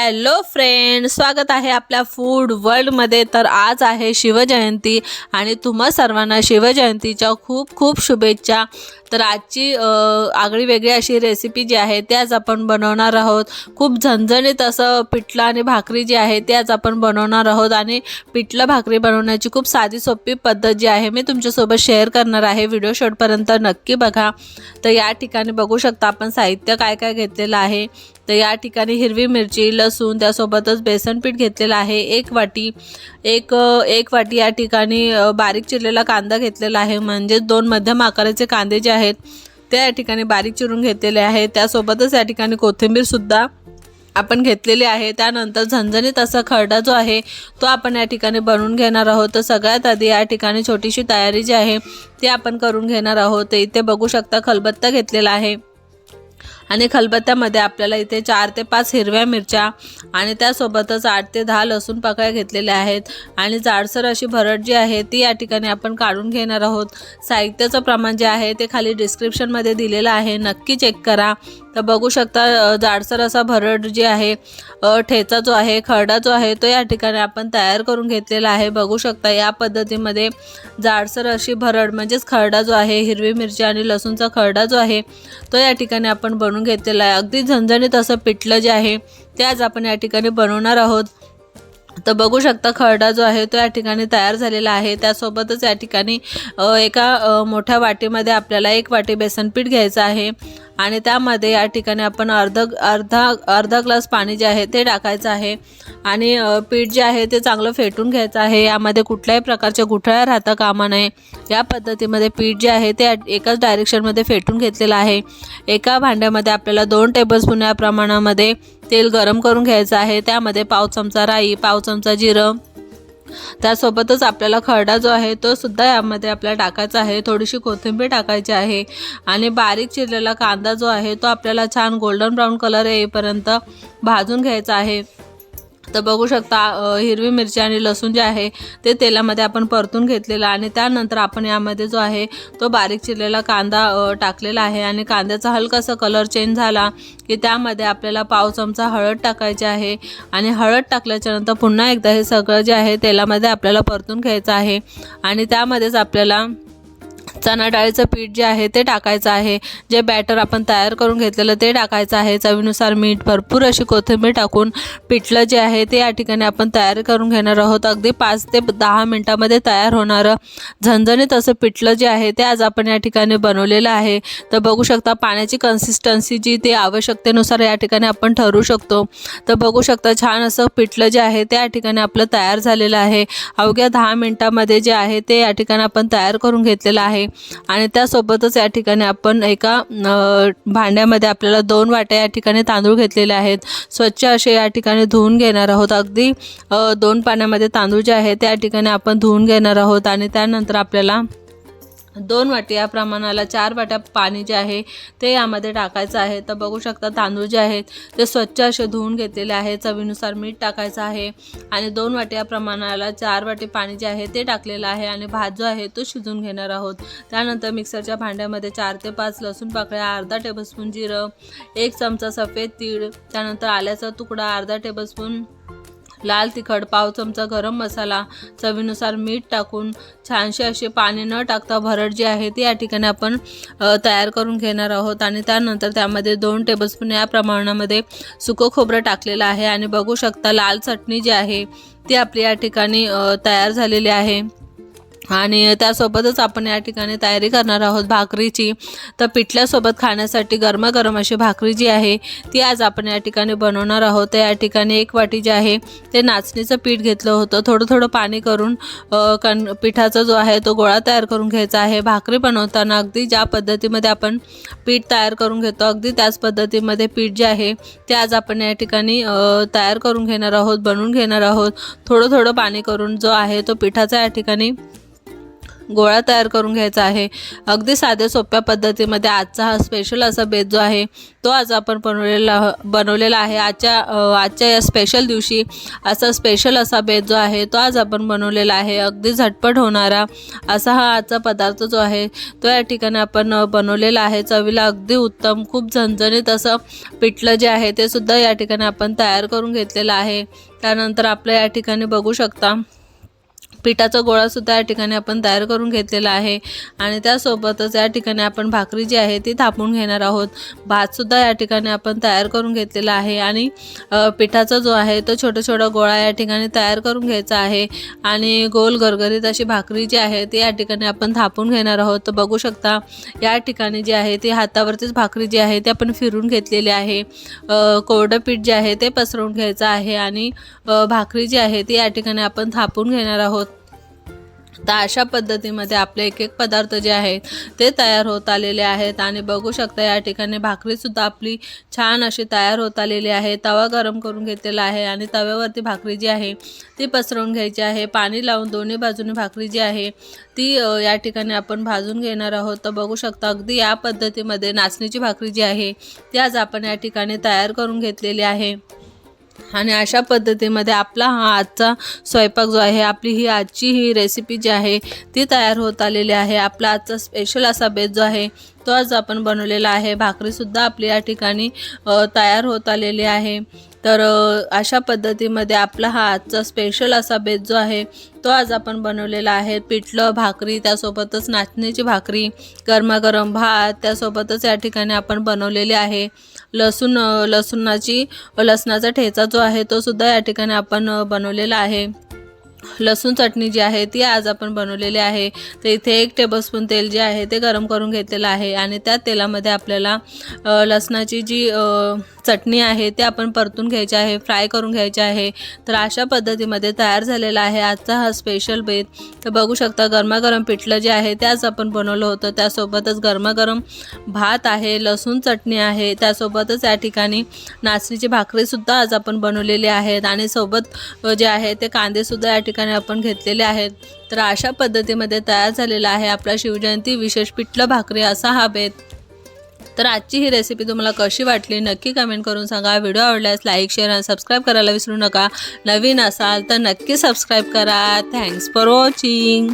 Hello friend स्वागत आहे आपल्या फूड वर्ल्डमध्ये. तर आज आहे शिवजयंती आणि तुम्हा सर्वांना शिवजयंतीच्या खूप खूप शुभेच्छा. तर आजची आगळी वेगळी अशी रेसिपी जी आहे त्याच आपण बनवणार आहोत. खूप झणझणीत असं पिठलं आणि भाकरी जी आहे त्याच आपण बनवणार आहोत. आणि पिठलं भाकरी बनवण्याची खूप साधी सोपी पद्धत जी आहे मी तुमच्यासोबत शेअर करणार आहे. व्हिडिओ शेवटपर्यंत नक्की बघा. तर या ठिकाणी बघू शकता आपण साहित्य काय काय घेतलेलं आहे. तर या ठिकाणी हिरवी मिरची लसूण त्यासोबतच बेसन पीठ घेतलेलं आहे. एक वाटी एक एक वाटी या ठिकाणी बारीक चिरलेला कांदा घेतलेला आहे. म्हणजेच दोन मध्यम आकाराचे कांदे जे आहेत ते या ठिकाणी बारीक चिरून घेतलेले आहे त्यासोबतच या ठिकाणी कोथिंबीरसुद्धा आपण घेतलेली आहे. त्यानंतर झणझणीत असा खरडा जो आहे तो आपण या ठिकाणी बनवून घेणार आहोत. तर सगळ्यात आधी या ठिकाणी छोटीशी तयारी जी आहे ती आपण करून घेणार आहोत. इथे बघू शकता खलबत्ता घेतलेला आहे. आणि खलबत्त्यामध्ये आपल्याला इथे चार ते पाच हिरव्या मिरच्या आणि त्यासोबतच आठ ते दहा लसूण पाकळ्या घेतलेल्या आहेत. आणि जाडसर अशी भरड जी आहे ती या ठिकाणी आपण काढून घेणार आहोत. साहित्याचं प्रमाण जे आहे ते खाली डिस्क्रिप्शनमध्ये दिलेलं आहे. नक्की चेक करा. तर बघू शकता जाडसर असा भरड जे आहे ठेचा जो आहे खरडा जो आहे तो या ठिकाणी आपण तयार करून घेतलेला आहे. बघू शकता या पद्धतीमध्ये जाडसर अशी भरड म्हणजेच खरडा जो आहे हिरवी मिरची आणि लसूणचा खरडा जो आहे तो या ठिकाणी आपण बनवून घेतलेला आहे. अगदी झणझणीत असं पिठलं जे आहे ते आज आपण या ठिकाणी बनवणार आहोत. तर बघू शकता खरडा जो आहे तो या ठिकाणी तयार झालेला आहे. त्यासोबतच या ठिकाणी एका मोठ्या वाटीमध्ये आपल्याला एक वाटी बेसन पीठ घ्यायचं आहे आणि त्यामध्ये या ठिकाणी आपण अर्ध अर्धा अर्धा ग्लास पाणी जे आहे ते टाकायचं आहे आणि पीठ जे आहे ते चांगलं फेटून घ्यायचं आहे. यामध्ये कुठल्याही प्रकारच्या गुठळ्या राहता कामा नये. या पद्धतीमध्ये पीठ जे आहे ते एकाच डायरेक्शनमध्ये फेटून घेतलेलं आहे. एका भांड्यामध्ये आपल्याला दोन टेबलस्पून या प्रमाणामध्ये तेल गरम करून घ्यायचं आहे. त्यामध्ये पाव चमचा राई पाव चमचा जिरं. त्यासोबतच आपल्याला खरडा जो आहे तो सुद्धा यामध्ये आपल्याला टाकायचा आहे. थोडीशी कोथिंबीर टाकायची आहे. आणि बारीक चिरलेला कांदा जो आहे तो आपल्याला छान गोल्डन ब्राऊन कलर येईपर्यंत भाजून घ्यायचा आहे. तर बघू शकता हिरवी मिरची आणि लसूण जे आहे ते तेलामध्ये आपण परतून घेतलेलं आणि त्यानंतर आपण यामध्ये जो आहे तो बारीक चिरलेला कांदा टाकलेला आहे आणि कांद्याचा हलकासा कलर चेंज झाला की त्यामध्ये आपल्याला पाव चमचा हळद टाकायची आहे आणि हळद टाकल्याच्या नंतर पुन्हा एकदा हे सगळं जे आहे तेलामध्ये आपल्याला परतून घ्यायचं आहे आणि त्यामध्येच आपल्याला चणा डाळीचं पीठ जे आहे ते टाकायचं आहे. जे बॅटर आपण तयार करून घेतलेलं ते टाकायचं आहे. चवीनुसार मीठ भरपूर अशी कोथिंबीर टाकून पिठलं जे आहे ते या ठिकाणी आपण तयार करून घेणार आहोत. अगदी पाच ते दहा मिनटामध्ये तयार होणारं. झणझणीत असं पिठलं जे आहे ते आज आपण या ठिकाणी बनवलेलं आहे. तर बघू शकता पाण्याची कन्सिस्टन्सी जी ते आवश्यकतेनुसार या ठिकाणी आपण ठरवू शकतो. तर बघू शकता छान असं पिठलं जे आहे ते या ठिकाणी आपलं तयार झालेलं आहे. अवघ्या दहा मिनटामध्ये जे आहे ते या ठिकाणी आपण तयार करून घेतलेलं आहे. आणि त्यासोबतच या ठिकाणी आपण एका भांड्यामध्ये आपल्याला दोन वाट्या या ठिकाणी तांदूळ घेतलेले आहेत. स्वच्छ असे या ठिकाणी धुवून घेणार आहोत. अगदी दोन पाण्यामध्ये तांदूळ जे आहे त्या ठिकाणी आपण धुवून घेणार आहोत. आणि त्यानंतर आपल्याला दोन वाटी या प्रमाणाला चार वाट्या पाणी जे आहे ते यामध्ये टाकायचं आहे. तर बघू शकता तांदूळ जे आहेत ते स्वच्छ असे धुवून घेतलेले आहे चवीनुसार मीठ टाकायचं आहे आणि दोन वाटी या प्रमाणाला चार वाटी पाणी जे आहे ते टाकलेलं आहे आणि भात जो आहे तो शिजून घेणार आहोत. त्यानंतर मिक्सरच्या भांड्यामध्ये चार ते पाच लसूण पाकळ्या अर्धा टेबलस्पून जिरं एक चमचा सफेद तीळ त्यानंतर आल्याचा तुकडा अर्धा टेबलस्पून लाल तिखट पाव चमचा गरम मसाला चवीनुसार मीठ टाकून छानशी अशी पाणी न टाकता भरड जी आहे ती या ठिकाणी आपण तयार करून घेणार आहोत. आणि त्यानंतर त्यामध्ये दोन टेबलस्पून या प्रमाणामध्ये सुकं खोबरं टाकलेलं आहे. आणि बघू शकता लाल चटणी जी आहे ती आपली या ठिकाणी तयार झालेली आहे. आणि त्यासोबतच आपण या ठिकाणी तयारी करणार आहोत भाकरीची. तर पिठल्यासोबत खाण्यासाठी गरमागरम अशी भाकरी जी आहे ती आज आपण या ठिकाणी बनवणार आहोत. तर या ठिकाणी एक वाटी जे आहे ते नाचणीचं पीठ घेतलं होतं. थोडं थोडं पाणी करून कण पिठाचा जो आहे तो गोळा तयार करून घ्यायचा आहे. भाकरी बनवताना अगदी ज्या पद्धतीमध्ये आपण पीठ तयार करून घेतो अगदी त्याच पद्धतीमध्ये पीठ जे आहे ते आज आपण या ठिकाणी तयार करून घेणार आहोत बनवून घेणार आहोत. थोडं थोडं पाणी करून जो आहे तो पिठाचा या ठिकाणी गोळा तयार करून घ्यायचा आहे. अगदी साध्या सोप्या पद्धतीमध्ये आजचा हा स्पेशल असा बेत जो आहे तो आज आपण बनवलेला बनवलेला आहे. आजच्या आजच्या या स्पेशल दिवशी असा स्पेशल असा बेत जो आहे तो आज आपण बनवलेला आहे. अगदी झटपट होणारा असा हा आजचा पदार्थ जो आहे तो या ठिकाणी आपण बनवलेला आहे. चवीला अगदी उत्तम खूप झणझणीत असं पिठलं जे आहे ते सुद्धा या ठिकाणी आपण तयार करून घेतलेलं आहे. त्यानंतर आपलं या ठिकाणी बघू शकता पिठाचा गोळासुद्धा या ठिकाणी आपण तयार करून घेतलेला आहे. आणि त्यासोबतच या ठिकाणी आपण भाकरी जी आहे ती थापून घेणार आहोत. भातसुद्धा या ठिकाणी आपण तयार करून घेतलेला आहे. आणि पिठाचा जो आहे तो छोटा छोटा गोळा या ठिकाणी तयार करून घ्यायचा आहे. आणि गोल गरगरीत अशी भाकरी जी आहे ती या ठिकाणी आपण थापून घेणार आहोत. तर बघू शकता या ठिकाणी जी आहे ती हातावरतीच भाकरी जी आहे ती आपण फिरून घेतलेली आहे. कोरडं पीठ जे आहे ते पसरवून घ्यायचं आहे. आणि भाकरी जी आहे ती या ठिकाणी आपण थापून घेणार आहोत. तर अशा पद्धतीमध्ये आपले एक एक पदार्थ जे आहेत ते तयार होत आलेले आहेत. आणि बघू शकता या ठिकाणी भाकरीसुद्धा आपली छान अशी तयार होत आलेली आहे. तवा गरम करून घेतलेला आहे आणि तव्यावरती भाकरी जी आहे ती पसरवून घ्यायची आहे. पाणी लावून दोन्ही बाजूने भाकरी जी आहे ती या ठिकाणी आपण भाजून घेणार आहोत. तर बघू शकता अगदी या पद्धतीमध्ये नाचणीची भाकरी जी आहे ती आज आपण या ठिकाणी तयार करून घेतलेली आहे. आणि अशा पद्धतीमध्ये आपला हा आजचा स्वयंपाक जो आहे आपली ही आजची ही रेसिपी जी आहे ती तयार होत आलेली आहे. आपला आजचा स्पेशल असा बेत जो आहे तो आज आपण बनवलेला आहे. भाकरीसुद्धा आपली या ठिकाणी तयार होत आलेली आहे. तर अशा पद्धतीमध्ये आपला हा आजचा स्पेशल असा बेत जो आहे तो आज आपण बनवलेला आहे. पिठलं भाकरी त्यासोबतच नाचणीची भाकरी गरमागरम भात त्यासोबतच या ठिकाणी आपण बनवलेले आहे. लसूण लसुणाची लसणाचा ठेचा जो आहे तो सुद्धा या ठिकाणी आपण बनवलेला आहे. लसूण चटणी जी आहे ती आज आपण बनवलेली आहे. तर इथे एक टेबलस्पून तेल जे आहे ते गरम करून घेतलेलं आहे आणि त्या तेलामध्ये आपल्याला लसणाची जी चटणी आहे ते आपण परतून घ्यायचे आहे फ्राय करून घ्यायचे आहे. तर अशा पद्धतीमध्ये तयार झालेला आहे आजचा हा स्पेशल बेत तर बघू शकता गरमागरम पिठलं जे आहे त्याच आपण बनवलं होतं. त्यासोबतच गरमागरम भात आहे लसूण चटणी आहे. त्यासोबतच या ठिकाणी नाचणीची भाकरीसुद्धा आज आपण बनवलेली आहेत. आणि सोबत जे आहे ते कांदेसुद्धा या ठिकाणी आपण घेतलेले आहेत. तर अशा पद्धतीमध्ये तयार झालेला आहे आपला शिवजयंती विशेष पिठलं भाकरी असा हा बेत तर आजची ही रेसिपी तुम्हाला कशी वाटली नक्की कमेंट करून सांगा. व्हिडिओ आवडल्यास लाईक शेअर आणि सबस्क्राईब करायला विसरू नका. नवीन असाल तर नक्की सबस्क्राईब करा. Thanks for watching